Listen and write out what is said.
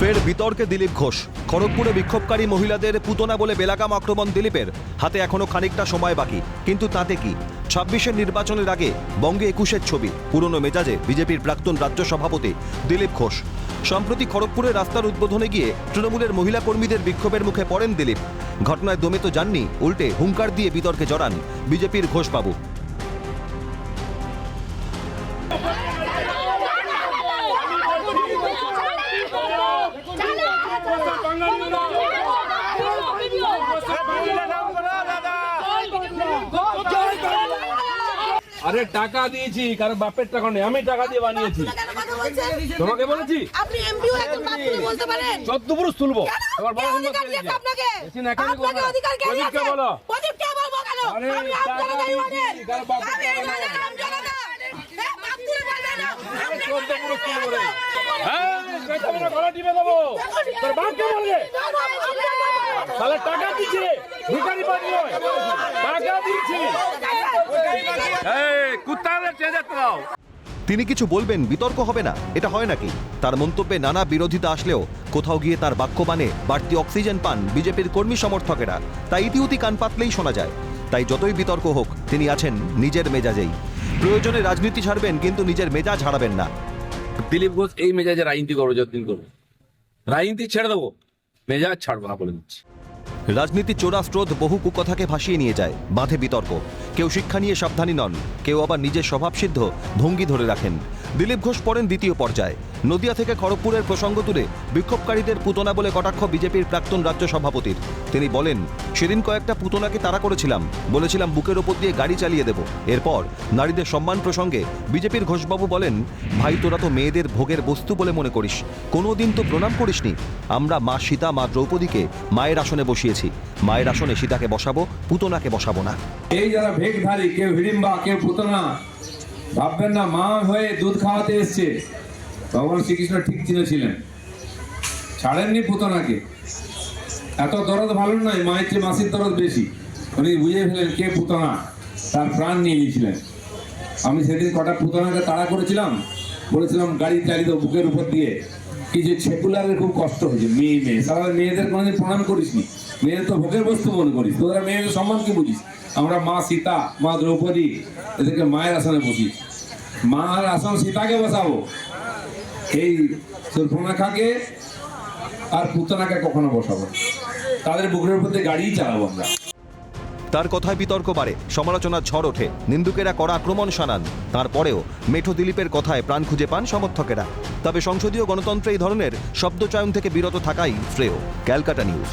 ফের বিতর্কে দিলীপ ঘোষ। খড়গপুরে বিক্ষোভকারী মহিলাদের পুতনা বলে বেলাকাম আক্রমণ দিলীপের। হাতে এখনও খানিকটা সময় বাকি। কিন্তু তাতে কি? ছাব্বিশের নির্বাচনের আগে বঙ্গে একুশের ছবি। পুরনো মেজাজে বিজেপির প্রাক্তন রাজ্য সভাপতি দিলীপ ঘোষ। সম্প্রতি খড়গপুরে রাস্তার উদ্বোধনে গিয়ে তৃণমূলের মহিলা কর্মীদের বিক্ষোভের মুখে পড়েন দিলীপ ঘটনায় দমে তো যাননি উল্টে হুঙ্কার দিয়ে বিতর্কে জড়ান বিজেপির ঘোষবাবু আরে টাকা দিয়েছি কারণ বাপের টাকা নেই আমি টাকা দিয়ে বানিয়েছি। তোমাকে বলেছি। আপনি এমপি হয়ে একজন বলতে পারেন। চোদ্দ পুরুষ তুলবো। তোমার কে বড় হিম্মত কে দিয়েছে? আপনাকে? আপনাকে না। অধিকার কে দিয়েছে? বলো। প্রদীপকে বলব কেন? আমি আপনাকে বলেন আমি। নাম জানো না বাপ বলবেন না। আপনি চোদ্দ পুরুষ তুলবো রে। হ্যাঁ পেছনে না গলা টিপে দেবো। তোর বাপকে বলবে। তাহলে টাকা দিচ্ছে ভিখারি টাকা দিচ্ছি তিনি কিছু বলবেন বিতর্ক হবে না এটা হয় নাকি? তার মন্তব্যে নানা বিরোধিতা আসলেও কোথাও গিয়ে তার বাক্যবাণে বাড়তি অক্সিজেন পান বিজেপির কর্মী সমর্থকেরা। তাই ইতিউতি কান পাতলেই শোনা যায়। তাই যতই বিতর্ক হোক তিনি আছেন নিজের মেজাজেই। প্রয়োজনে রাজনীতি ছাড়বেন কিন্তু নিজের মেজাজ হারাবেন না। দিলীপ ঘোষ এই মেজাজে রাজনীতি করব যতদিন করব। রাজনীতি ছেড়ে দেবো মেজাজ ছাড়বো না বলে দিচ্ছি। রাজনীতি চোরা স্রোত বহু কুকথাকে ভাসিয়ে নিয়ে যায় বাঁধে বিতর্ক। কেউ শিক্ষা নিয়ে সাবধানী নন, কেউ আবার নিজের স্বভাবসিদ্ধ ভঙ্গি ধরে রাখেন। দিলীপ ঘোষ পড়েন দ্বিতীয় পর্যায়ে। নদিয়া থেকে খড়গপুরের প্রসঙ্গ তুলে বিক্ষোভকারীদের পুতনা বলে কটাক্ষ বিজেপির প্রাক্তন রাজ্য সভাপতির। তিনি বলেন, সেদিন কয়েকটা পুতনাকে তাড়া করেছিলাম। বলেছিলাম বুকের ওপর দিয়ে গাড়ি চালিয়ে দেব। এরপর নারীদের সম্মান প্রসঙ্গে বিজেপির ঘোষবাবু বলেন, ভাই, তোরা তো মেয়েদের ভোগের বস্তু বলে মনে করিস। কোনোদিন তো প্রণাম করিসনি। আমরা মা সীতা, মা দ্রৌপদীকে মায়ের আসনে বসিয়েছি। মায়ের আসনে সীতাকে বসাবো, পুতনাকে বসাবো না। এই যারা ভেগধারী কেউ হিড়িম্বা, কেউ পুতনা। ভাববেন না, মা হয়ে দুধ খাওয়াতে এসছে। ভগবান শ্রীকৃষ্ণ ঠিক চিনেছিলেন। ছাড়েননি পুতনাকে। এত দরদ ভালো নয় মায়ের চেয়ে মাসির দরদ বেশি। উনি বুঝে ফেলেন কে পুতনা, তার প্রাণ নিয়ে নিয়েছিলেন। আমি সেদিন কটা পুতনাকে তাড়া করেছিলাম, বলেছিলাম, গাড়ি দেবো বুকের উপর দিয়ে। কিছু সেকুলারের খুব কষ্ট হয়েছে, মেয়ে মেয়ে। সারা মেয়েদের কোনোদিন প্রণাম করিসনি। মেয়েদের তো ভোগের বস্তু মনে করিস। তোরা মেয়েদের সম্মান কি বুঝিস? আমরা মা সীতা, মা দ্রৌপদী, এদেরকে মায়ের আসনে বসি। মার আসন সীতাকে বসাবো। এই সুর্পনাখাকে আর পুতনাকে কখনো বসাবো তাদের বুকের উপর গাড়িই চালাবো আমরা। তার কথায় বিতর্ক বাড়ে, সমালোচনার ঝড় ওঠে, নিন্দুকেরা কড়া আক্রমণ শানান। তারপরেও মেঠো দিলীপের কথায় প্রাণ খুঁজে পান সমর্থকেরা। তবে সংসদীয় গণতন্ত্রে এই ধরনের শব্দচয়ন থেকে বিরত থাকাই শ্রেয়। ক্যালকাটা নিউজ।